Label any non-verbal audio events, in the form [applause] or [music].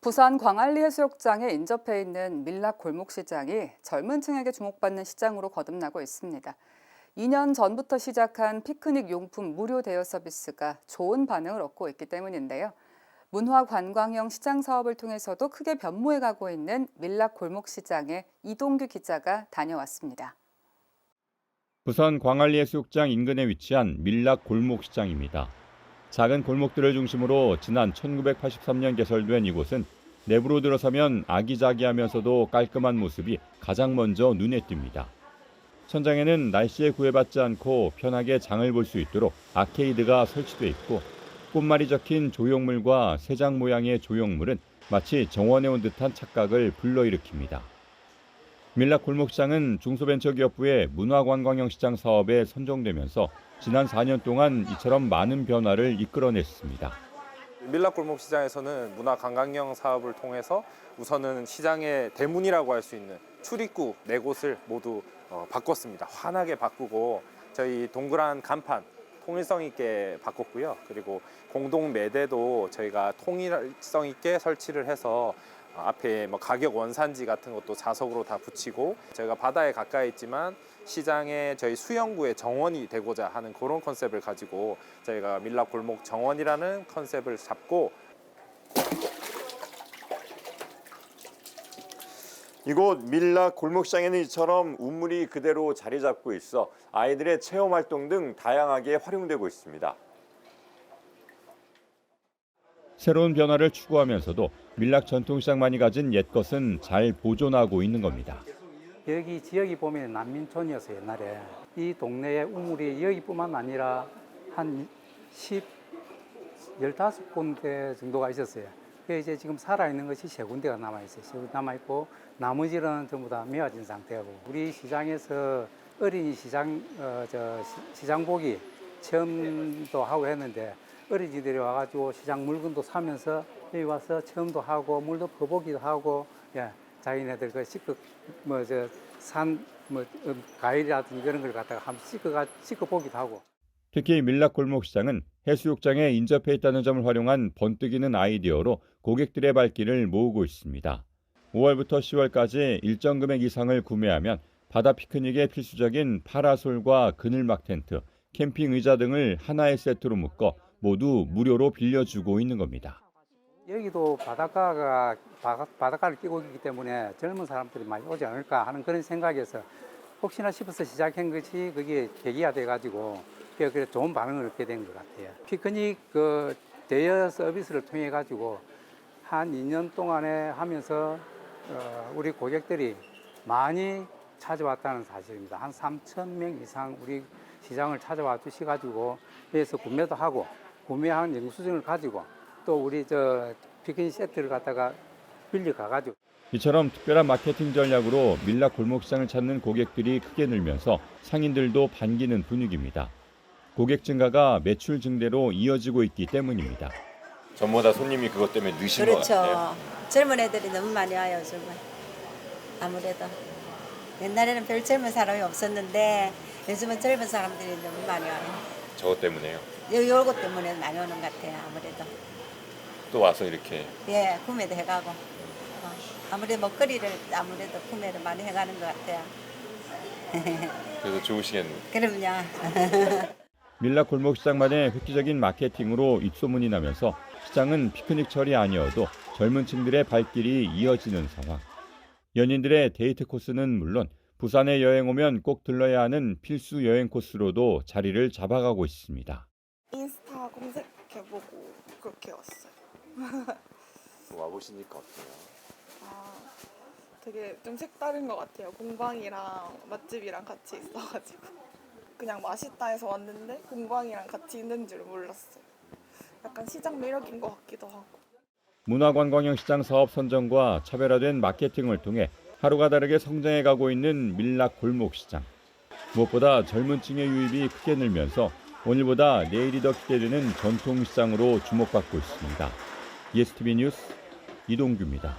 부산 광안리 해수욕장에 인접해 있는 밀락 골목시장이 젊은 층에게 주목받는 시장으로 거듭나고 있습니다. 2년 전부터 시작한 피크닉 용품 무료 대여 서비스가 좋은 반응을 얻고 있기 때문인데요. 문화 관광형 시장 사업을 통해서도 크게 변모해 가고 있는 밀락 골목시장에 이동규 기자가 다녀왔습니다. 부산 광안리 해수욕장 인근에 위치한 밀락 골목시장입니다. 작은 골목들을 중심으로 지난 1983년 개설된 이곳은 내부로 들어서면 아기자기하면서도 깔끔한 모습이 가장 먼저 눈에 띕니다. 천장에는 날씨에 구애받지 않고 편하게 장을 볼 수 있도록 아케이드가 설치돼 있고 꽃말이 적힌 조형물과 세장 모양의 조형물은 마치 정원에 온 듯한 착각을 불러일으킵니다. 밀락 골목시장은 중소벤처기업부의 문화관광형 시장 사업에 선정되면서 지난 4년 동안 이처럼 많은 변화를 이끌어냈습니다. 밀락 골목 시장에서는 문화 관광형 사업을 통해서 우선은 시장의 대문이라고 할 수 있는 출입구 네 곳을 모두 어, 바꿨습니다. 환하게 바꾸고 저희 동그란 간판 통일성 있게 바꿨고요. 그리고 공동 매대도 저희가 통일성 있게 설치를 해서 어, 앞에 뭐 가격 원산지 같은 것도 자석으로 다 붙이고 저희가 바다에 가까이 있지만 시장에 저희 수영구의 정원이 되고자 하는 그런 컨셉을 가지고 저희가 밀락 골목 정원이라는 컨셉을 잡고 이곳 밀락 골목시장에는 이처럼 우물이 그대로 자리 잡고 있어 아이들의 체험 활동 등 다양하게 활용되고 있습니다. 새로운 변화를 추구하면서도 밀락 전통시장만이 가진 옛것은 잘 보존하고 있는 겁니다. 여기 지역이 보면 난민촌이었어요 옛날에 이 동네에 우물이 여기뿐만 아니라 한 10, 15군데 정도가 있었어요 그 이제 지금 살아있는 것이 세 군데가 남아있어요 남아있고 나머지는 전부 다 미화진 상태고 우리 시장에서 어린이 시장 어, 저 시- 시장 보기 체험도 하고 했는데 어린이들이 와가지고 시장 물건도 사면서 여기 와서 체험도 하고 물도 퍼보기도 하고 예 자기네들 그 시크 뭐저산뭐 과일이라든지 그런 걸 갖다가 한번 씻어가 씻어 보기도 하고 특히 밀락 골목 시장은 해수욕장에 인접해 있다는 점을 활용한 번뜩이는 아이디어로 고객들의 발길을 모으고 있습니다. 5월부터 10월까지 일정 금액 이상을 구매하면 바다 피크닉에 필수적인 파라솔과 그늘막 텐트, 캠핑 의자 등을 하나의 세트로 묶어 모두 무료로 빌려주고 있는 겁니다. 여기도 바닷가가 바- 바닷가를 끼고 있기 때문에 젊은 사람들이 많이 오지 않을까 하는 그런 생각에서 혹시나 싶어서 시작한 것이 그게 계기가 돼가지고 그래 좋은 반응을 얻게 된 것 같아요. 피크닉 그 대여 서비스를 통해 가지고 한 2년 동안에 하면서 어, 우리 고객들이 많이 찾아왔다는 사실입니다. 한 3천 명 이상 우리 시장을 찾아와 주셔가지고 여기서 구매도 하고 구매한 영수증을 가지고 또 우리 저 피크닉 세트를 갖다가 빌려 가가지고 이처럼 특별한 마케팅 전략으로 밀락 골목 시장을 찾는 고객들이 크게 늘면서 상인들도 반기는 분위기입니다. 고객 증가가 매출 증대로 이어지고 있기 때문입니다. 전보다 손님이 그것 때문에 느신 그렇죠. 젊은 애들이 너무 많이 와요, 요즘은. 아무래도. 옛날에는 별 젊은 사람이 없었는데 요즘은 젊은 사람들이 너무 많이 와요. 저것 때문에요. 요, 요거 때문에 많이 오는 것 같아요, 아무래도. 또 와서 이렇게 예, 구매도 해가고. 어, 아무래도 먹거리를 아무래도 구매를 많이 해가는 것 같아요. [laughs] 그래서 좋으시겠네요. 그럼요. [laughs] 밀락 골목 시장만의 획기적인 마케팅으로 입소문이 나면서 시장은 피크닉철이 아니어도 젊은 층들의 발길이 이어지는 상황. 연인들의 데이트 코스는 물론 부산에 여행 오면 꼭 들러야 하는 필수 여행 코스로도 자리를 잡아가고 있습니다. 인스타 검색해보고 그렇게 왔어요. [laughs] 와보시니까 어때요? 아, 되게 좀 색다른 것 같아요. 공방이랑 맛집이랑 같이 있어가지고. 그냥 맛있다 해서 왔는데 공방이랑 같이 있는 줄 몰랐어요. 약간 시장 매력인 것 같기도 하고. 문화관광형 시장 사업 선정과 차별화된 마케팅을 통해 하루가 다르게 성장해 가고 있는 밀락 골목 시장. 무엇보다 젊은 층의 유입이 크게 늘면서 오늘보다 내일이 더 기대되는 전통 시장으로 주목받고 있습니다. ESTV 뉴스 이동규입니다.